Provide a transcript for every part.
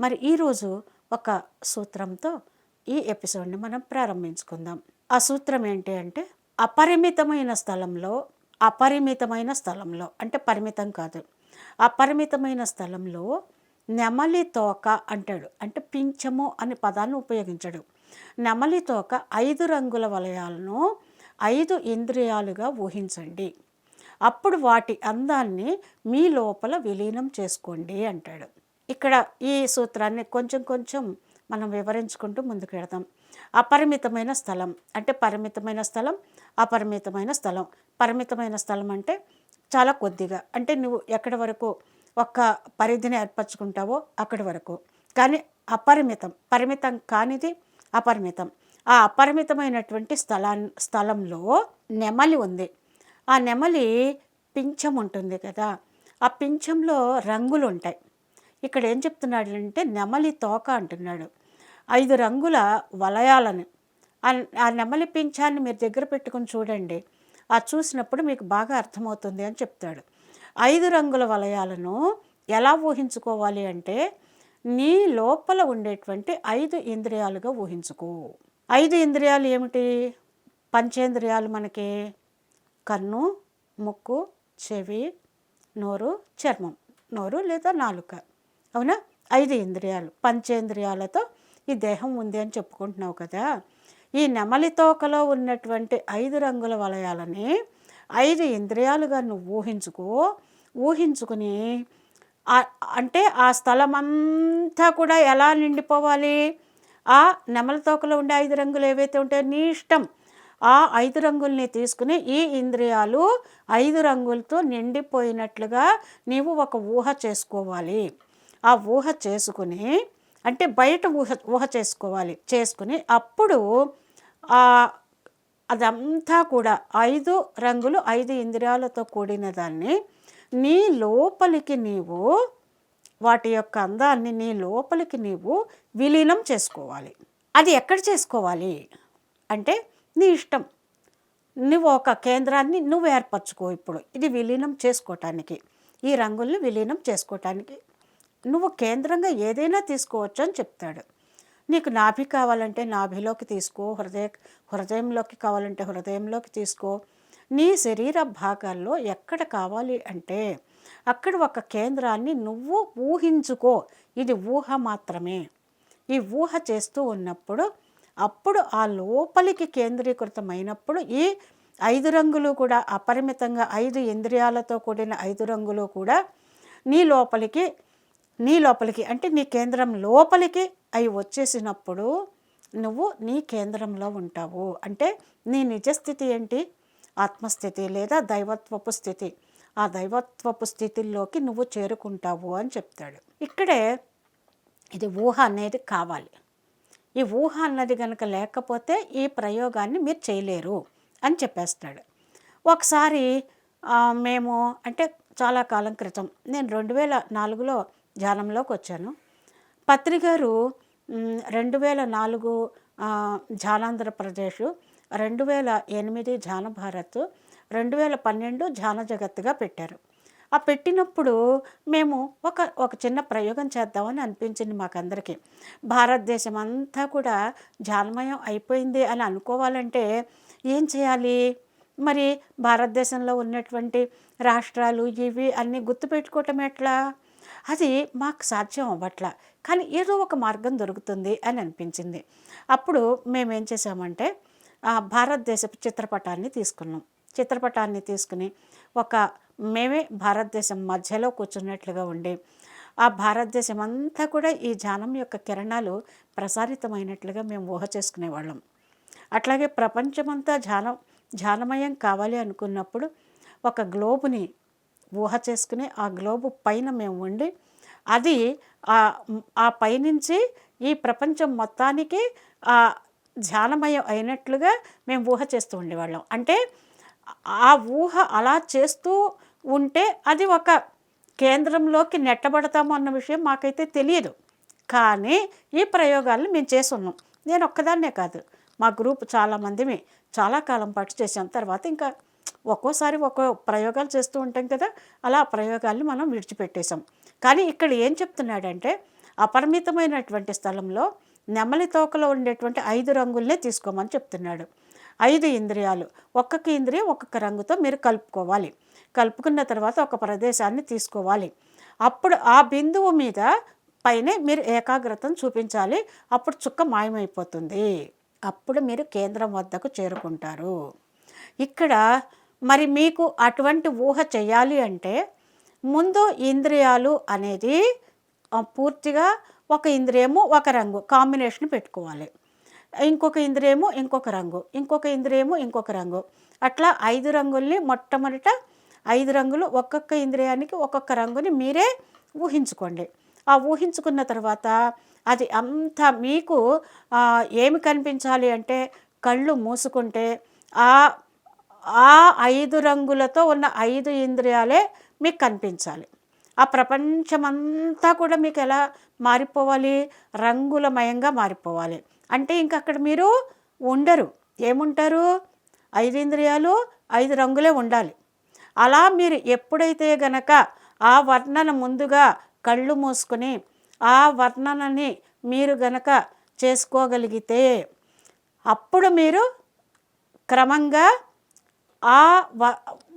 మరి ఈరోజు ఒక సూత్రంతో ఈ ఎపిసోడ్ని మనం ప్రారంభించుకుందాం. ఆ సూత్రం ఏంటి అంటే అపరిమితమైన స్థలంలో అపరిమితమైన స్థలంలో అంటే పరిమితం కాదు. అపరిమితమైన స్థలంలో నెమలి తోక అంటాడు అంటే పింఛము అనే పదాన్ని ఉపయోగించడు. నెమలి తోక ఐదు రంగుల వలయాలను ఐదు ఇంద్రియాలుగా ఊహించండి. అప్పుడు వాటి అందాన్ని మీ లోపల విలీనం చేసుకోండి అంటాడు. ఇక్కడ ఈ సూత్రాన్ని కొంచెం కొంచెం మనం వివరించుకుంటూ ముందుకు వెళదాం. అపరిమితమైన స్థలం అంటే పరిమితమైన స్థలం అపరిమితమైన స్థలం. పరిమితమైన స్థలం అంటే చాలా కొద్దిగా. అంటే నువ్వు ఎక్కడి వరకు ఒక్క పరిధిని ఏర్పరచుకుంటావో అక్కడి వరకు. కానీ అపరిమితం పరిమితం కానిది అపరిమితం. ఆ అపరిమితమైనటువంటి స్థలా స్థలంలో నెమలి ఉంది. ఆ నెమలి పింఛం ఉంటుంది కదా. ఆ పింఛంలో రంగులు ఉంటాయి. ఇక్కడ ఏం చెప్తున్నాడు అంటే నెమలి తోక అంటున్నాడు. ఐదు రంగుల వలయాలను. ఆ- నెమలి పింఛాన్ని మీరు దగ్గర పెట్టుకొని చూడండి. ఆ చూసినప్పుడు మీకు బాగా అర్థమవుతుంది అని చెప్తాడు. ఐదు రంగుల వలయాలను ఎలా ఊహించుకోవాలి అంటే నీ లోపల ఉండేటువంటి ఐదు ఇంద్రియాలుగా ఊహించుకో. ఐదు ఇంద్రియాలు ఏమిటి? పంచేంద్రియాలు మనకి. కన్ను ముక్కు చెవి నోరు చర్మం. నోరు లేదా నాలుక. అవునా? ఐదు ఇంద్రియాలు పంచేంద్రియాలతో ఈ దేహం ఉంది అని చెప్పుకుంటున్నావు కదా. ఈ నెమలి తోకలో ఉన్నటువంటి ఐదు రంగుల వలయాలని ఐదు ఇంద్రియాలుగా నువ్వు ఊహించుకో. ఊహించుకుని అంటే ఆ స్థలం అంతా కూడా ఎలా నిండిపోవాలి? ఆ నెమల తోకలో ఉండే ఐదు రంగులు ఏవైతే ఉంటాయో నీ ఇష్టం ఆ ఐదు రంగుల్ని తీసుకుని ఈ ఇంద్రియాలు ఐదు రంగులతో నిండిపోయినట్లుగా నీవు ఒక ఊహ చేసుకోవాలి. ఆ ఊహ చేసుకుని అంటే బయట ఊహ ఊహ చేసుకోవాలి చేసుకుని అప్పుడు అదంతా కూడా ఐదు రంగులు ఐదు ఇంద్రియాలతో కూడిన దాన్ని నీ లోపలికి నీవు వాటి యొక్క అందాన్ని నీ లోపలికి నీవు విలీనం చేసుకోవాలి. అది ఎక్కడ చేసుకోవాలి? అంటే నీ ఇష్టం. నువ్వు ఒక కేంద్రాన్ని నువ్వు ఏర్పరచుకో ఇప్పుడు. ఇది విలీనం చేసుకోవటానికి ఈ రంగుల్ని విలీనం చేసుకోవటానికి నువ్వు కేంద్రంగా ఏదైనా తీసుకోవచ్చు అని చెప్తాడు. నీకు నాభి కావాలంటే నాభిలోకి తీసుకో హృదయ హృదయంలోకి కావాలంటే హృదయంలోకి తీసుకో. నీ శరీర భాగాల్లో ఎక్కడ కావాలి అంటే అక్కడ ఒక కేంద్రాన్ని నువ్వు ఊహించుకో. ఇది ఊహ మాత్రమే. ఈ ఊహ చేస్తూ ఉన్నప్పుడు అప్పుడు ఆ లోపలికి కేంద్రీకృతమైనప్పుడు ఈ ఐదు రంగులు కూడా అపరిమితంగా ఐదు ఇంద్రియాలతో కూడిన ఐదు రంగులు కూడా నీ లోపలికి నీ లోపలికి అంటే నీ కేంద్రం లోపలికి అవి వచ్చేసినప్పుడు నువ్వు నీ కేంద్రంలో ఉంటావు. అంటే నీ నిజస్థితి ఏంటి? ఆత్మస్థితి లేదా దైవత్వపు స్థితి. ఆ దైవత్వపు స్థితిలోకి నువ్వు చేరుకుంటావు అని చెప్తాడు. ఇక్కడే ఇది ఊహ అనేది కావాలి. ఈ ఊహ అన్నది కనుక లేకపోతే ఈ ప్రయోగాన్ని మీరు చేయలేరు అని చెప్పేస్తాడు. ఒకసారి మేము అంటే చాలా కాలం క్రితం నేను రెండు వేల నాలుగులో ధ్యానంలోకి వచ్చాను పత్రి గారు రెండు వేల నాలుగు ఆ, రెండు వేల ఎనిమిది జానభారత్ రెండు వేల పన్నెండు జాన జగత్తుగా పెట్టారు. ఆ పెట్టినప్పుడు మేము ఒక ఒక చిన్న ప్రయోగం చేద్దామని అనిపించింది మాకందరికీ. భారతదేశం అంతా కూడా జానమయం అయిపోయింది అని అనుకోవాలంటే ఏం చేయాలి? మరి భారతదేశంలో ఉన్నటువంటి రాష్ట్రాలు ఇవి అన్నీ గుర్తుపెట్టుకోవటం ఎట్లా? అది మాకు సాధ్యం అవ్వట్ల. కానీ ఏదో ఒక మార్గం దొరుకుతుంది అని అనిపించింది. అప్పుడు మేము ఏం చేసామంటే ఆ భారతదేశపు చిత్రపటాన్ని తీసుకున్నాం. చిత్రపటాన్ని తీసుకుని ఒక మేమే భారతదేశం మధ్యలో కూర్చున్నట్లుగా ఉండి ఆ భారతదేశం అంతా కూడా ఈ జానం యొక్క కిరణాలు ప్రసారితమైనట్లుగా మేము ఊహ చేసుకునేవాళ్ళం. అట్లాగే ప్రపంచమంతా జానం జానమయం కావాలి అనుకున్నప్పుడు ఒక గ్లోబుని ఊహ చేసుకుని ఆ గ్లోబు పైన మేము ఉండి అది ఆ పైనుంచి ఈ ప్రపంచం మొత్తానికి ఆ ధ్యానమయం అయినట్లుగా మేము ఊహ చేస్తూ ఉండేవాళ్ళం. అంటే ఆ ఊహ అలా చేస్తూ ఉంటే అది ఒక కేంద్రంలోకి నెట్టబడతాము అన్న విషయం మాకైతే తెలియదు. కానీ ఈ ప్రయోగాలను మేము చేస్తున్నాం. నేను ఒక్కదాన్నే కాదు. మా గ్రూప్ చాలామందిమి. చాలా కాలం పాటు చేసాం తర్వాత ఇంకా ఒక్కోసారి ఒక్కో ప్రయోగాలు చేస్తూ ఉంటాం కదా అలా ఆ ప్రయోగాల్ని మనం విడిచిపెట్టేశాం. కానీ ఇక్కడ ఏం చెప్తున్నాడంటే అపరిమితమైనటువంటి స్థలంలో నెమలి తోకలో ఉండేటువంటి ఐదు రంగుల్నే తీసుకోమని చెప్తున్నాడు. ఐదు ఇంద్రియాలు ఒక్కొక్క ఇంద్రియం ఒక్కొక్క రంగుతో మీరు కలుపుకోవాలి. కలుపుకున్న తర్వాత ఒక ప్రదేశాన్ని తీసుకోవాలి. అప్పుడు ఆ బిందువు మీద పైనే మీరు ఏకాగ్రతను చూపించాలి. అప్పుడు చుక్క మాయమైపోతుంది. అప్పుడు మీరు కేంద్రం వద్దకు చేరుకుంటారు. ఇక్కడ మరి మీకు అటువంటి ఊహ చేయాలి అంటే ముందు ఇంద్రియాలు అనేది పూర్తిగా ఒక ఇంద్రియము ఒక రంగు కాంబినేషన్ పెట్టుకోవాలి. ఇంకొక ఇంద్రియము ఇంకొక రంగు ఇంకొక ఇంద్రియము ఇంకొక రంగు. అట్లా ఐదు రంగుల్ని మొట్టమొదట ఐదు రంగులు ఒక్కొక్క ఇంద్రియానికి ఒక్కొక్క రంగుని మీరే ఊహించుకోండి. ఆ ఊహించుకున్న తర్వాత అది అంతా మీకు ఏమి కనిపించాలి అంటే కళ్ళు మూసుకుంటే ఆ ఆ ఐదు రంగులతో ఉన్న ఐదు ఇంద్రియాలే మీకు కనిపించాలి. ఆ ప్రపంచమంతా కూడా మీకు ఎలా మారిపోవాలి? రంగులమయంగా మారిపోవాలి. అంటే ఇంక అక్కడ మీరు ఉండరు. ఏముంటారు? ఐదు ఇంద్రియాలు ఐదు రంగులే ఉండాలి. అలా మీరు ఎప్పుడైతే గనక ఆ వర్ణన ముందుగా కళ్ళు మూసుకొని ఆ వర్ణనని మీరు గనక చేసుకోగలిగితే అప్పుడు మీరు క్రమంగా ఆ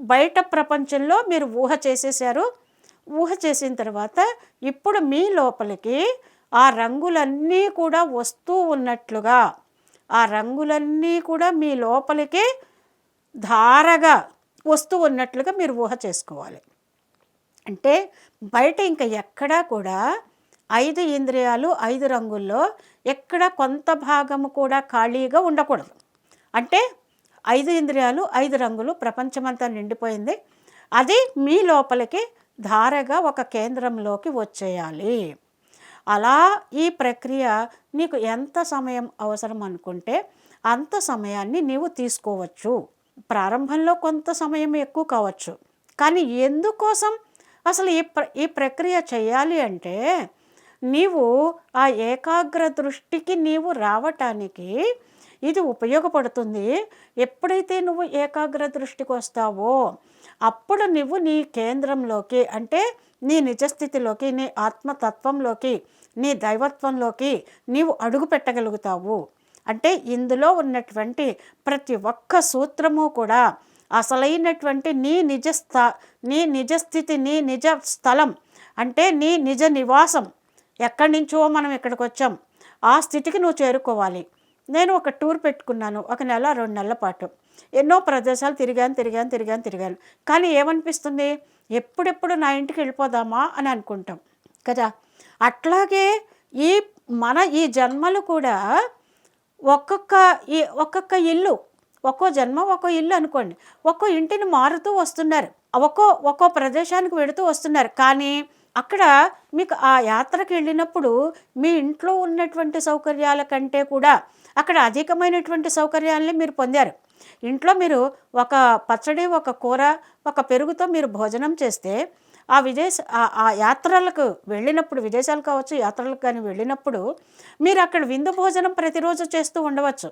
బయట ప్రపంచంలో మీరు ఊహ చేసేసారు ఊహ చేసిన తర్వాత ఇప్పుడు మీ లోపలికి ఆ రంగులన్నీ కూడా వస్తూ ఉన్నట్లుగా ఆ రంగులన్నీ కూడా మీ లోపలికి ధారగా వస్తూ ఉన్నట్లుగా మీరు ఊహ చేసుకోవాలి. అంటే బయట ఇంకా ఎక్కడా కూడా ఐదు ఇంద్రియాలు ఐదు రంగుల్లో ఎక్కడ కొంత భాగము కూడా ఖాళీగా ఉండకూడదు. అంటే ఐదు ఇంద్రియాలు ఐదు రంగులు ప్రపంచమంతా నిండిపోయింది. అది మీ లోపలికి ధారగా ఒక కేంద్రంలోకి వచ్చేయాలి. అలా ఈ ప్రక్రియ నీకు ఎంత సమయం అవసరం అనుకుంటే అంత సమయాన్ని నీవు తీసుకోవచ్చు. ప్రారంభంలో కొంత సమయం ఎక్కువ కావచ్చు. కానీ ఎందుకోసం? అసలు ఈ ప్ర ఈ ప్రక్రియ చేయాలి అంటే నీవు ఆ ఏకాగ్ర దృష్టికి నీవు రావటానికి ఇది ఉపయోగపడుతుంది. ఎప్పుడైతే నువ్వు ఏకాగ్ర దృష్టికి వస్తావో అప్పుడు నువ్వు నీ కేంద్రంలోకి అంటే నీ నిజస్థితిలోకి నీ ఆత్మతత్వంలోకి నీ దైవత్వంలోకి నీవు అడుగు పెట్టగలుగుతావు. అంటే ఇందులో ఉన్నటువంటి ప్రతి ఒక్క సూత్రము కూడా అసలైనటువంటి నీ నిజ స్థ నీ నిజస్థితి నీ నిజ స్థలం అంటే నీ నిజ నివాసం ఎక్కడి నుంచో మనం ఇక్కడికి వచ్చాం. ఆ స్థితికి నువ్వు చేరుకోవాలి. నేను ఒక టూర్ పెట్టుకున్నాను ఒక నెల రెండు నెలల పాటు. ఎన్నో ప్రదేశాలు తిరిగాను తిరిగాను తిరిగాను తిరిగాను. కానీ ఏమనిపిస్తుంది? ఎప్పుడెప్పుడు నా ఇంటికి వెళ్ళిపోదామా అని అనుకుంటాం. కదా? అట్లాగే ఈ మన ఈ జన్మలు కూడా ఒక్కొక్క ఈ ఒక్కొక్క ఇల్లు ఒక్కో జన్మ ఒక్కో ఇల్లు అనుకోండి. ఒక్కో ఇంటిని మారుతూ వస్తున్నారు. ఒక్కో ఒక్కో ప్రదేశానికి వెళుతూ వస్తున్నారు. కానీ అక్కడ మీకు ఆ యాత్రకు వెళ్ళినప్పుడు మీ ఇంట్లో ఉన్నటువంటి సౌకర్యాల కంటే కూడా అక్కడ అధికమైనటువంటి సౌకర్యాలని మీరు పొందారు. ఇంట్లో మీరు ఒక పచ్చడి ఒక కూర ఒక పెరుగుతో మీరు భోజనం చేస్తే ఆ విదేశ ఆ- ఆ యాత్రలకు వెళ్ళినప్పుడు విదేశాలు కావచ్చు యాత్రలకు కానీ వెళ్ళినప్పుడు మీరు అక్కడ విందు భోజనం ప్రతిరోజు చేస్తూ ఉండవచ్చు.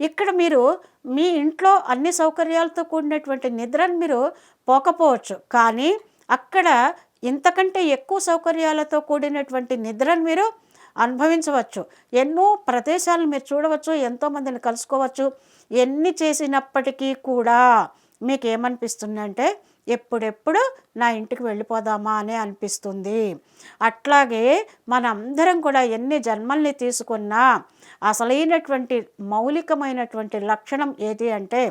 ఇక్కడ మీరు మీ ఇంట్లో అన్ని సౌకర్యాలతో కూడినటువంటి నిద్రను మీరు పోకపోవచ్చు. కానీ అక్కడ ఇంతకంటే ఎక్కువ సౌకర్యాలతో కూడినటువంటి నిద్రను మీరు అనుభవించవచ్చు. ఎన్నో ప్రదేశాలను మీరు చూడవచ్చు ఎంతోమందిని కలుసుకోవచ్చు. ఎన్ని చేసినప్పటికీ కూడా మీకు ఏమనిపిస్తుందంటే ఎప్పుడెప్పుడు నా ఇంటికి వెళ్ళిపోదామా అని అనిపిస్తుంది. అట్లాగే మనందరం కూడా ఎన్ని జన్మల్ని తీసుకున్నా అసలైనటువంటి మౌలికమైనటువంటి లక్షణం ఏది అంటే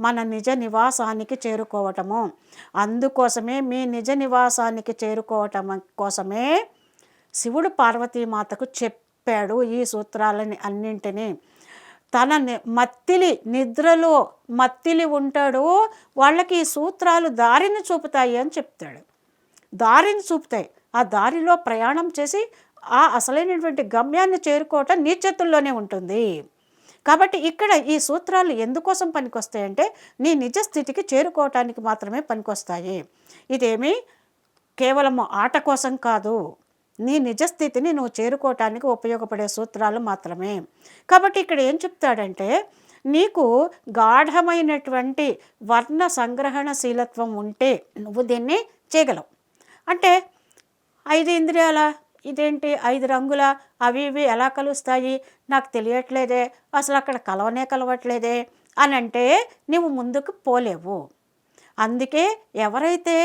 మన నిజ నివాసానికి చేరుకోవటము. అందుకోసమే మీ నిజ నివాసానికి చేరుకోవటం కోసమే శివుడు పార్వతీమాతకు చెప్పాడు ఈ సూత్రాలని అన్నింటినీ. తన మత్తిలి నిద్రలో మత్తిలి ఉంటాడో వాళ్ళకి ఈ సూత్రాలు దారిని చూపుతాయి అని చెప్తాడు. దారిని చూపుతాయి. ఆ దారిలో ప్రయాణం చేసి ఆ అసలైనటువంటి గమ్యాన్ని చేరుకోవటం నీ చేతుల్లోనే ఉంటుంది. కాబట్టి ఇక్కడ ఈ సూత్రాలు ఎందుకోసం పనికొస్తాయంటే నీ నిజ స్థితికి చేరుకోవటానికి మాత్రమే పనికొస్తాయి. ఇదేమి కేవలము ఆట కోసం కాదు. నీ నిజస్థితిని నువ్వు చేరుకోవటానికి ఉపయోగపడే సూత్రాలు మాత్రమే. కాబట్టి ఇక్కడ ఏం చెప్తాడంటే నీకు గాఢమైనటువంటి వర్ణ సంగ్రహణశీలత్వం ఉంటే నువ్వు దీన్ని చేయగలవు. అంటే ఐదు ఇంద్రియాల ఇదేంటి ఐదు రంగుల అవి ఇవి ఎలా కలుస్తాయి? నాకు తెలియట్లేదే అసలు అక్కడ కలవనే కలవట్లేదే అని అంటే నీవు ముందుకు పోలేవు. అందుకే ఎవరైతే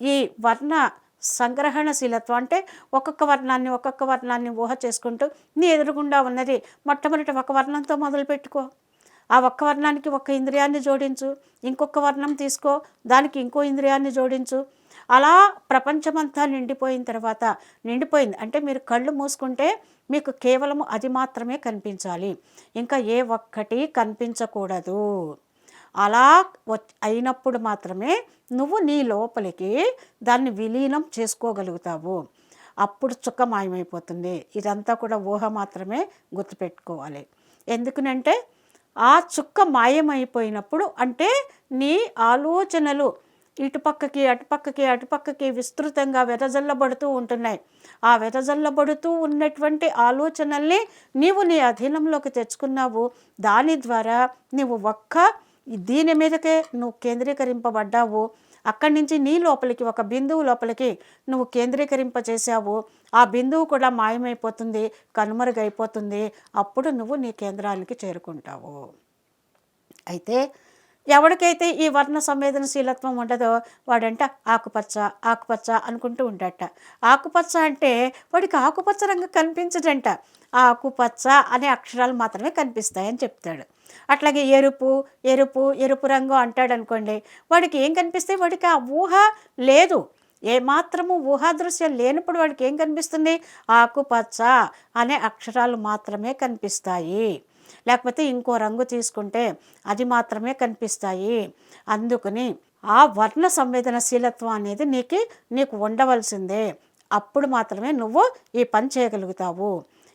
ఈ వర్ణ సంగ్రహణశీలత్వం అంటే ఒక్కొక్క వర్ణాన్ని ఒక్కొక్క వర్ణాన్ని ఊహ చేసుకుంటూ నీ ఎదురుగుండా ఉన్నది మొట్టమొదటి ఒక వర్ణంతో మొదలు పెట్టుకో ఆ ఒక్క వర్ణానికి ఒక్క ఇంద్రియాన్ని జోడించు. ఇంకొక వర్ణం తీసుకో దానికి ఇంకో ఇంద్రియాన్ని జోడించు. అలా ప్రపంచమంతా నిండిపోయిన తర్వాత నిండిపోయింది అంటే మీరు కళ్ళు మూసుకుంటే మీకు కేవలం అది మాత్రమే కనిపించాలి. ఇంకా ఏ ఒక్కటి కనిపించకూడదు. అలా అయినప్పుడు మాత్రమే నువ్వు నీ లోపలికి దాన్ని విలీనం చేసుకోగలుగుతావు. అప్పుడు చుక్క మాయమైపోతుంది ఇదంతా కూడా ఊహ మాత్రమే గుర్తుపెట్టుకోవాలి. ఎందుకనంటే ఆ చుక్క మాయమైపోయినప్పుడు అంటే నీ ఆలోచనలు ఇటుపక్కకి అటుపక్కకి అటుపక్కకి విస్తృతంగా వెదజల్లబడుతూ ఉంటున్నాయి. ఆ వెదజల్లబడుతూ ఉన్నటువంటి ఆలోచనల్ని నీవు నీ అధీనంలోకి తెచ్చుకున్నావు. దాని ద్వారా నీవు ఒక్క దీని మీదకే నువ్వు కేంద్రీకరింపబడ్డావు. అక్కడి నుంచి నీ లోపలికి ఒక బిందువు లోపలికి నువ్వు కేంద్రీకరింప చేసావు ఆ బిందువు కూడా మాయమైపోతుంది కనుమరుగైపోతుంది. అప్పుడు నువ్వు నీ కేంద్రానికి చేరుకుంటావు. అయితే ఎవరికైతే ఈ వర్ణ సంవేదనశీలత్వం ఉండదో వాడంట ఆకుపచ్చ ఆకుపచ్చ అనుకుంటూ ఉండట. ఆకుపచ్చ అంటే వాడికి ఆకుపచ్చ రంగు కనిపించదంట. ఆకుపచ్చ అనే అక్షరాలు మాత్రమే కనిపిస్తాయని చెప్తాడు. అట్లాగే ఎరుపు ఎరుపు ఎరుపు రంగు అంటాడు అనుకోండి వాడికి ఏం కనిపిస్తే వాడికి ఆ ఊహ లేదు. ఏమాత్రము ఊహాదృశ్యం లేనప్పుడు వాడికి ఏం కనిపిస్తుంది? ఆకుపచ్చ అనే అక్షరాలు మాత్రమే కనిపిస్తాయి. లేకపోతే ఇంకో రంగు తీసుకుంటే అది మాత్రమే కనిపిస్తాయి. అందుకని ఆ వర్ణ సంవేదనశీలత్వం అనేది నీకు నీకు ఉండవలసిందే. అప్పుడు మాత్రమే నువ్వు ఈ పని చేయగలుగుతావు.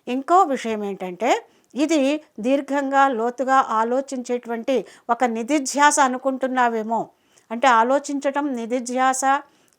ఇంకో విషయం ఏంటంటే ఇది దీర్ఘంగా లోతుగా ఆలోచించేటువంటి ఒక నిధిధ్యాస అనుకుంటున్నావేమో. అంటే ఆలోచించటం నిధిధ్యాస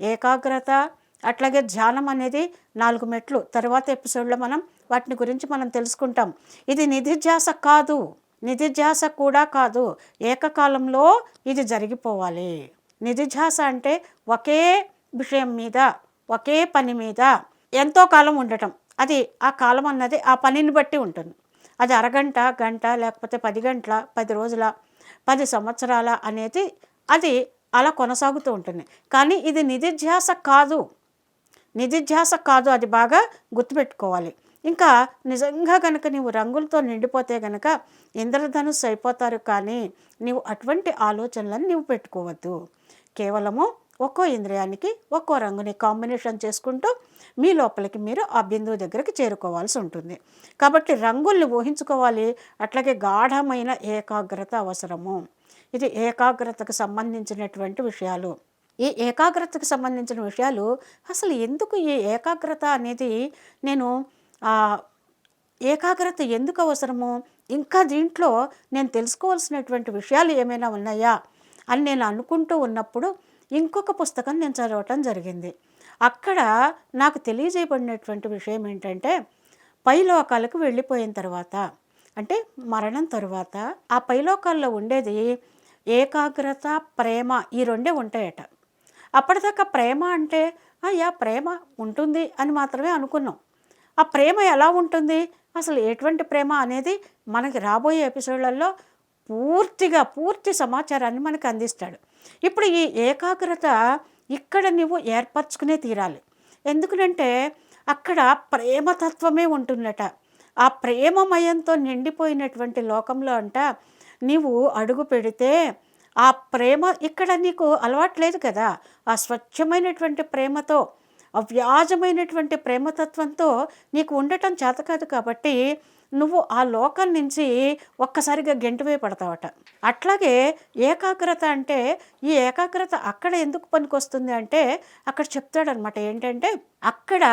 ఏకాగ్రత అట్లాగే ధ్యానం అనేది నాలుగు మెట్లు. తర్వాత ఎపిసోడ్లో మనం వాటిని గురించి మనం తెలుసుకుంటాం. ఇది నిధిధ్యాస కాదు. నిధిధ్యాస కూడా కాదు. ఏకకాలంలో ఇది జరిగిపోవాలి. నిధిధ్యాస అంటే ఒకే విషయం మీద ఒకే పని మీద ఎంతో కాలం ఉండటం. అది ఆ కాలం అన్నది ఆ పనిని బట్టి ఉంటుంది. అది అరగంట గంట లేకపోతే పది గంటల పది రోజుల పది సంవత్సరాల అనేది అది అలా కొనసాగుతూ ఉంటుంది. కానీ ఇది నిధిధ్యాస కాదు. నిధిధ్యాస కాదు అది బాగా గుర్తుపెట్టుకోవాలి. ఇంకా నిజంగా కనుక నీవు రంగులతో నిండిపోతే కనుక ఇంద్రధనుస్సు అయిపోతారు కానీ నీవు అటువంటి ఆలోచనలను నీవు పెట్టుకోవద్దు. కేవలము ఒక్కో ఇంద్రియానికి ఒక్కో రంగుని కాంబినేషన్ చేసుకుంటూ మీ లోపలికి మీరు ఆ బిందువు దగ్గరికి చేరుకోవాల్సి ఉంటుంది. కాబట్టి రంగుల్ని ఊహించుకోవాలి. అట్లాగే గాఢమైన ఏకాగ్రత అవసరము. ఇది ఏకాగ్రతకు సంబంధించినటువంటి విషయాలు. ఈ ఏకాగ్రతకు సంబంధించిన విషయాలు అసలు ఎందుకు ఈ ఏకాగ్రత అనేది నేను ఏకాగ్రత ఎందుకు అవసరము? ఇంకా దీంట్లో నేను తెలుసుకోవాల్సినటువంటి విషయాలు ఏమైనా ఉన్నాయా అని నేను అనుకుంటూ ఉన్నప్పుడు ఇంకొక పుస్తకం నేను చదవటం జరిగింది. అక్కడ నాకు తెలియజేయబడినటువంటి విషయం ఏంటంటే పైలోకాలకు వెళ్ళిపోయిన తర్వాత అంటే మరణం తరువాత ఆ పైలోకాల్లో ఉండేది ఏకాగ్రత ప్రేమ ఈ రెండే ఉంటాయట. అప్పటిదాకా ప్రేమ అంటే అయ్యా ప్రేమ ఉంటుంది అని మాత్రమే అనుకున్నాం. ఆ ప్రేమ ఎలా ఉంటుంది? అసలు ఎటువంటి ప్రేమ అనేది మనకి రాబోయే ఎపిసోడ్లలో పూర్తిగా పూర్తి సమాచారాన్ని మనకు అందిస్తాడు. ఇప్పుడు ఈ ఏకాగ్రత ఇక్కడ నువ్వు ఏర్పరచుకునే తీరాలి. ఎందుకంటే అక్కడ ప్రేమతత్వమే ఉంటుందట. ఆ ప్రేమమయంతో నిండిపోయినటువంటి లోకంలో అంట నీవు అడుగు పెడితే ఆ ప్రేమ ఇక్కడ నీకు అలవాటు లేదు కదా. ఆ స్వచ్ఛమైనటువంటి ప్రేమతో అవ్యాజమైనటువంటి ప్రేమతత్వంతో నీకు ఉండటం చేత కాదు కాబట్టి నువ్వు ఆ లోకం నుంచి ఒక్కసారిగా గెంటువే పడతావట. అట్లాగే ఏకాగ్రత అంటే ఈ ఏకాగ్రత అక్కడ ఎందుకు పనికొస్తుంది అంటే అక్కడ చెప్తాడనమాట ఏంటంటే అక్కడ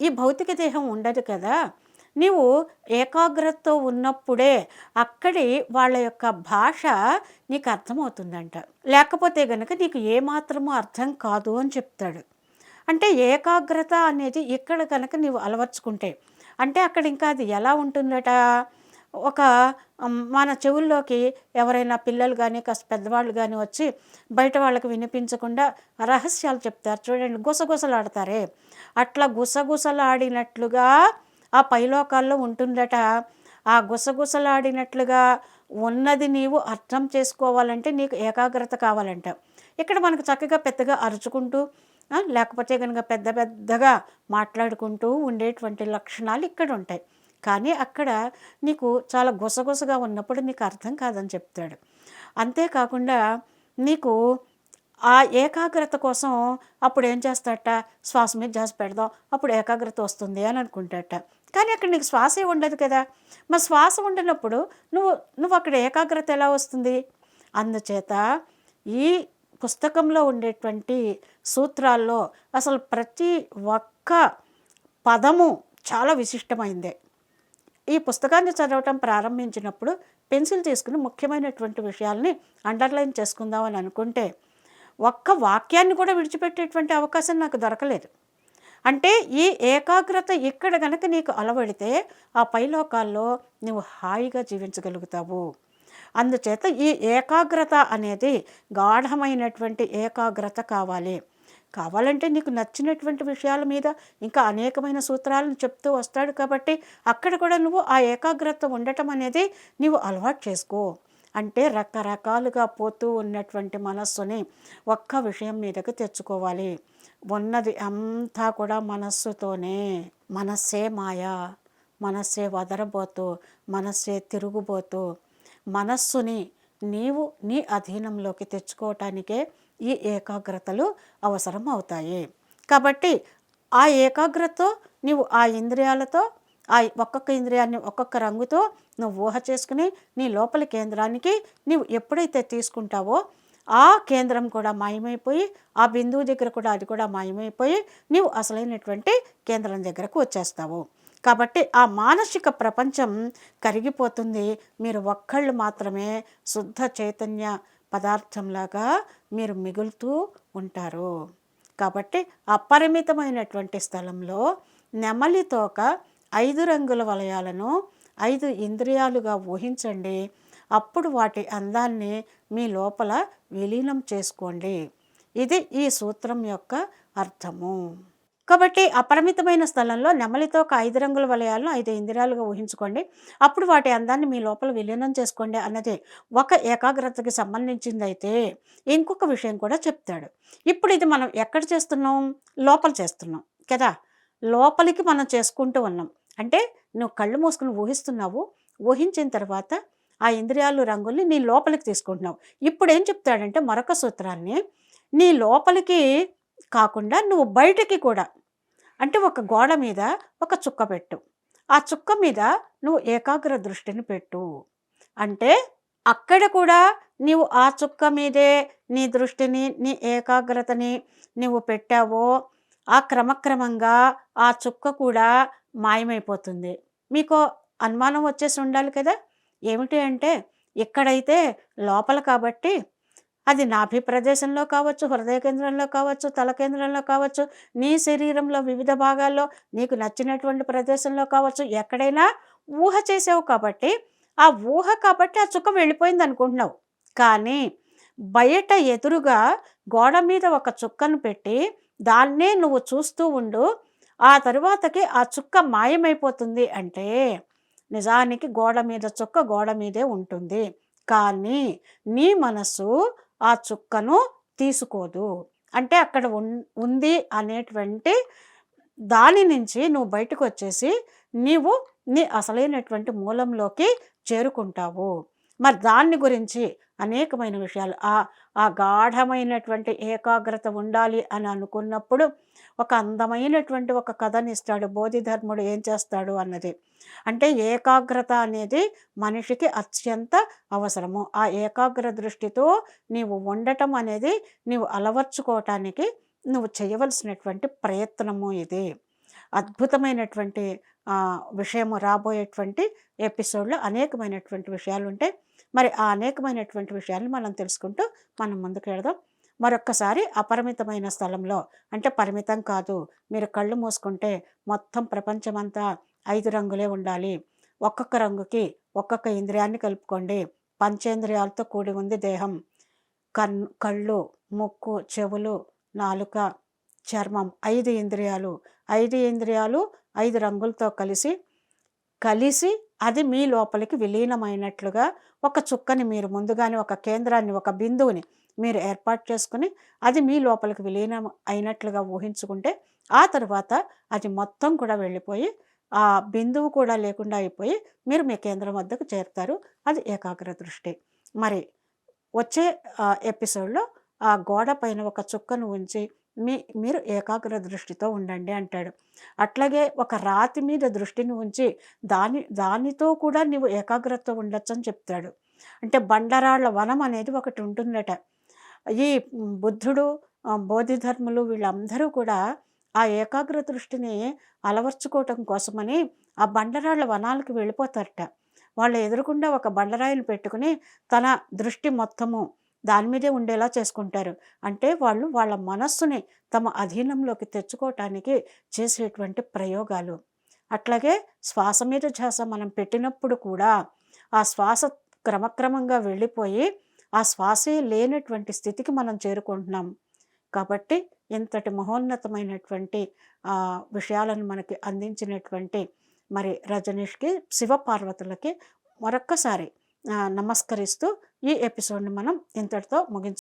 ఈ భౌతిక దేహం ఉండదు కదా. నీవు ఏకాగ్రతతో ఉన్నప్పుడే అక్కడి వాళ్ళ యొక్క భాష నీకు అర్థమవుతుందంట. లేకపోతే గనుక నీకు ఏమాత్రమూ అర్థం కాదు అని చెప్తాడు. అంటే ఏకాగ్రత అనేది ఇక్కడ కనుక నీవు అలవర్చుకుంటే అంటే అక్కడ ఇంకా అది ఎలా ఉంటుందట? ఒక మన చెవుల్లోకి ఎవరైనా పిల్లలు కానీ కాస్త పెద్దవాళ్ళు కానీ వచ్చి బయట వాళ్ళకి వినిపించకుండా రహస్యాలు చెప్తారు. చూడండి గుసగుసలాడతారే. అట్లా గుసగుసలాడినట్లుగా ఆ పైలోకాల్లో ఉంటుందట. ఆ గుసగుసలాడినట్లుగా ఉన్నది నీవు అర్థం చేసుకోవాలంటే నీకు ఏకాగ్రత కావాలంట. ఇక్కడ మనకు చక్కగా పెద్దగా అరుచుకుంటూ లేకపోతే కనుక పెద్ద పెద్దగా మాట్లాడుకుంటూ ఉండేటువంటి లక్షణాలు ఇక్కడ ఉంటాయి. కానీ అక్కడ నీకు చాలా గుసగుసగా ఉన్నప్పుడు నీకు అర్థం కాదని చెప్తాడు. అంతేకాకుండా నీకు ఆ ఏకాగ్రత కోసం అప్పుడు ఏం చేస్తాడట? శ్వాస మీద చేసి పెడదాం అప్పుడు ఏకాగ్రత వస్తుంది అని అనుకుంటాట కానీ అక్కడ నీకు శ్వాసే ఉండదు కదా. మరి శ్వాస ఉండనప్పుడు నువ్వు నువ్వు అక్కడ ఏకాగ్రత ఎలా వస్తుంది? అందుచేత ఈ పుస్తకంలో ఉండేటువంటి సూత్రాల్లో అసలు ప్రతి ఒక్క పదము చాలా విశిష్టమైందే. ఈ పుస్తకాన్ని చదవటం ప్రారంభించినప్పుడు పెన్సిల్ తీసుకుని ముఖ్యమైనటువంటి విషయాల్ని అండర్లైన్ చేసుకుందామని అనుకుంటే ఒక్క వాక్యాన్ని కూడా విడిచిపెట్టేటువంటి అవకాశం నాకు దొరకలేదు. అంటే ఈ ఏకాగ్రత ఇక్కడ గనక నీకు అలవడితే ఆ పైలోకాల్లో నువ్వు హాయిగా జీవించగలుగుతావు. అందుచేత ఈ ఏకాగ్రత అనేది గాఢమైనటువంటి ఏకాగ్రత కావాలి. కావాలంటే నీకు నచ్చినటువంటి విషయాల మీద ఇంకా అనేకమైన సూత్రాలను చెప్తూ వస్తాడు కాబట్టి అక్కడ కూడా నువ్వు ఆ ఏకాగ్రత ఉండటం అనేది నీవు అలవాటు చేసుకో. అంటే రకరకాలుగా పోతూ ఉన్నటువంటి మనస్సుని ఒక్క విషయం మీదకి తెచ్చుకోవాలి. ఉన్నది అంతా కూడా మనస్సుతోనే. మనస్సే మాయ. మనస్సే వదరబోతూ మనస్సే తిరుగుబోతూ మనస్సుని నీవు నీ అధీనంలోకి తెచ్చుకోవటానికే ఈ ఏకాగ్రతలు అవసరం అవుతాయి కాబట్టి ఆ ఏకాగ్రతతో నీవు ఆ ఇంద్రియాలతో ఆ ఒక్కొక్క ఇంద్రియాన్ని ఒక్కొక్క రంగుతో నువ్వు ఊహ చేసుకుని నీ లోపలి కేంద్రానికి నీవు ఎప్పుడైతే తీసుకుంటావో ఆ కేంద్రం కూడా మాయమైపోయి ఆ బిందువు దగ్గర కూడా అది కూడా మాయమైపోయి నీవు అసలైనటువంటి కేంద్రం దగ్గరకు వచ్చేస్తావు. కాబట్టి ఆ మానసిక ప్రపంచం కరిగిపోతుంది. మీరు ఒక్కళ్ళు మాత్రమే శుద్ధ చైతన్య పదార్థంలాగా మీరు మిగులుతూ ఉంటారు. కాబట్టి అపరిమితమైనటువంటి స్థలంలో నెమలి తోక ఐదు రంగుల వలయాలను ఐదు ఇంద్రియాలుగా ఊహించండి. అప్పుడు వాటి అందాన్ని మీ లోపల విలీనం చేసుకోండి. ఇది ఈ సూత్రం యొక్క అర్థము. కాబట్టి అపరిమితమైన స్థలంలో నెమలితో ఒక ఐదు రంగుల వలయాలను ఐదు ఇందిరాలుగా ఊహించుకోండి. అప్పుడు వాటి అందాన్ని మీ లోపల విలీనం చేసుకోండి అన్నది ఒక ఏకాగ్రతకి సంబంధించిందైతే ఇంకొక విషయం కూడా చెప్తాడు. ఇప్పుడు ఇది మనం ఎక్కడ చేస్తున్నాం? లోపల చేస్తున్నాం కదా! లోపలికి మనం చేసుకుంటూ ఉన్నాం. అంటే నువ్వు కళ్ళు మూసుకుని ఊహిస్తున్నావు. ఊహించిన తర్వాత ఆ ఇంద్రియాలు రంగుల్ని నీ లోపలికి తీసుకుంటున్నావు. ఇప్పుడు ఏం చెప్తాడంటే మరొక సూత్రాన్ని నీ లోపలికి కాకుండా నువ్వు బయటికి కూడా అంటే ఒక గోడ మీద ఒక చుక్క పెట్టు. ఆ చుక్క మీద నువ్వు ఏకాగ్ర దృష్టిని పెట్టు. అంటే అక్కడ కూడా నీవు ఆ చుక్క మీదే నీ దృష్టిని నీ ఏకాగ్రతని నువ్వు పెట్టావో ఆ క్రమక్రమంగా ఆ చుక్క కూడా మాయమైపోతుంది. మీకు అనుమానం వచ్చేసి ఉండాలి కదా? ఏమిటి అంటే ఇక్కడైతే లోపల కాబట్టి అది నాభి ప్రదేశంలో కావచ్చు హృదయ కేంద్రంలో కావచ్చు తల కేంద్రంలో కావచ్చు నీ శరీరంలో వివిధ భాగాల్లో నీకు నచ్చినటువంటి ప్రదేశంలో కావచ్చు ఎక్కడైనా ఊహ చేసావు కాబట్టి ఆ ఊహ కాబట్టి ఆ చుక్క వెళ్ళిపోయింది అనుకుంటున్నావు. కానీ బయట ఎదురుగా గోడ మీద ఒక చుక్కను పెట్టి దాన్నే నువ్వు చూస్తూ ఉండు ఆ తరువాతకి ఆ చుక్క మాయమైపోతుంది అంటే నిజానికి గోడ మీద చుక్క గోడ మీదే ఉంటుంది. కానీ నీ మనసు ఆ చుక్కను తీసుకోదు. అంటే అక్కడ ఉన్- ఉంది అనేటువంటి దాని నుంచి నువ్వు బయటకు వచ్చేసి నీవు నీ అసలైనటువంటి మూలంలోకి చేరుకుంటావు. మరి దాన్ని గురించి అనేకమైన విషయాలు. ఆ ఆ గాఢమైనటువంటి ఏకాగ్రత ఉండాలి అని అనుకున్నప్పుడు ఒక అందమైనటువంటి ఒక కథని ఇస్తాడు బోధిధర్ముడు ఏం చేస్తాడు అన్నది. అంటే ఏకాగ్రత అనేది మనిషికి అత్యంత అవసరము. ఆ ఏకాగ్ర దృష్టితో నీవు ఉండటం అనేది నీవు అలవర్చుకోవటానికి నువ్వు చేయవలసినటువంటి ప్రయత్నము ఇది. అద్భుతమైనటువంటి విషయము రాబోయేటువంటి ఎపిసోడ్లో అనేకమైనటువంటి విషయాలు ఉంటాయి మరి ఆ అనేకమైనటువంటి విషయాలను మనం తెలుసుకుంటూ మనం ముందుకు వెళదాం. మరొక్కసారి అపరిమితమైన స్థలంలో అంటే పరిమితం కాదు మీరు కళ్ళు మూసుకుంటే మొత్తం ప్రపంచమంతా ఐదు రంగులే ఉండాలి. ఒక్కొక్క రంగుకి ఒక్కొక్క ఇంద్రియాన్ని కలుపుకోండి. పంచేంద్రియాలతో కూడి ఉంది దేహం. కన్ను కళ్ళు ముక్కు చెవులు నాలుక చర్మం ఐదు ఇంద్రియాలు. ఐదు ఇంద్రియాలు ఐదు రంగులతో కలిసి కలిసి అది మీ లోపలికి విలీనమైనట్లుగా ఒక చుక్కని మీరు ముందుగానే ఒక కేంద్రాన్ని ఒక బిందువుని మీరు ఏర్పాటు చేసుకుని అది మీ లోపలికి విలీనం అయినట్లుగా ఊహించుకుంటే ఆ తర్వాత అది మొత్తం కూడా వెళ్ళిపోయి ఆ బిందువు కూడా లేకుండా అయిపోయి మీరు మీ కేంద్రం వద్దకు చేరుతారు. అది ఏకాగ్ర దృష్టి. మరి వచ్చే ఎపిసోడ్లో ఆ గోడ పైన ఒక చుక్కను ఉంచి మీ మీరు ఏకాగ్ర దృష్టితో ఉండండి అంటాడు. అట్లాగే ఒక రాతి మీద దృష్టిని ఉంచి దాని దానితో కూడా నీవు ఏకాగ్రత ఉండొచ్చు అని చెప్తాడు. అంటే బండరాళ్ళ వనం అనేది ఒకటి ఉంటుందట. ఈ బుద్ధుడు బోధిధర్ములు వీళ్ళందరూ కూడా ఆ ఏకాగ్ర దృష్టిని అలవర్చుకోవటం కోసమని ఆ బండరాళ్ళ వనాలకు వెళ్ళిపోతారట. వాళ్ళ ఎదురుకుండా ఒక బండరాయిని పెట్టుకుని తన దృష్టి మొత్తము దాని మీదే ఉండేలా చేసుకుంటారు. అంటే వాళ్ళు వాళ్ళ మనస్సుని తమ అధీనంలోకి తెచ్చుకోవటానికి చేసేటువంటి ప్రయోగాలు. అట్లాగే శ్వాస మీద ధ్యాస మనం పెట్టినప్పుడు కూడా ఆ శ్వాస క్రమక్రమంగా వెళ్ళిపోయి ఆ శ్వాసే లేనటువంటి స్థితికి మనం చేరుకుంటున్నాం. కాబట్టి ఇంతటి మహోన్నతమైనటువంటి విషయాలను మనకి అందించినటువంటి మరి రజనీష్కి శివపార్వతులకి మరొక్కసారి నమస్కరిస్తూ ఈ ఎపిసోడ్ని మనం ఇంతటితో ముగించు